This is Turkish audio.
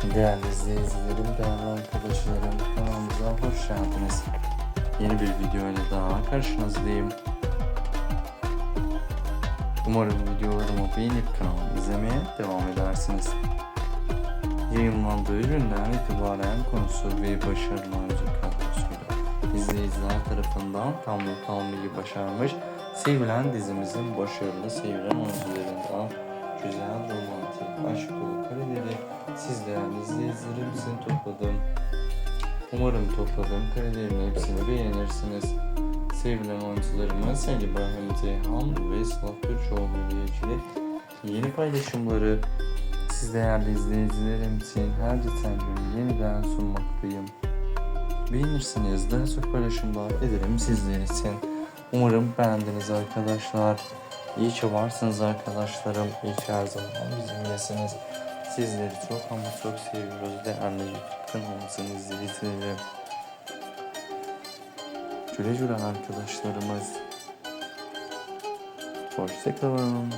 Değerli izleyicilerim, değerli arkadaşlarım, kanalımıza hoş geldiniz. Yeni bir video ile daha karşınızdayım. Umarım videolarımı beğenip kanalımı izlemeye devam edersiniz. Yayınlandığı günden itibaren konusu ve başarılı oyuncu kadrosuyla izleyiciler tarafından tam not almayı başarmış sevilen dizimizin başarılı sevilen oyuncularından kareleri siz değerli izleyicilerimizin topladım. Umarım topladığım karelerin hepsini beğenirsiniz. Sevilen oyuncularımız Ali İbrahim Ceyhan ve Sıla Türkoğlu ile ilgili yeni paylaşımları siz değerli izleyicilerim için her geçen gün yeniden sunmaktayım. Beğenirsiniz, daha çok paylaşımlar ederim sizler için. Umarım beğendiniz arkadaşlar. İyi ki varsınız arkadaşlarım. İyi ki her zaman bizimlesiniz. Sizleri çok ama çok seviyoruz değerli YouTube kanalımızın izleyicileri. Güle güle arkadaşlarımız. Hoşçakalın.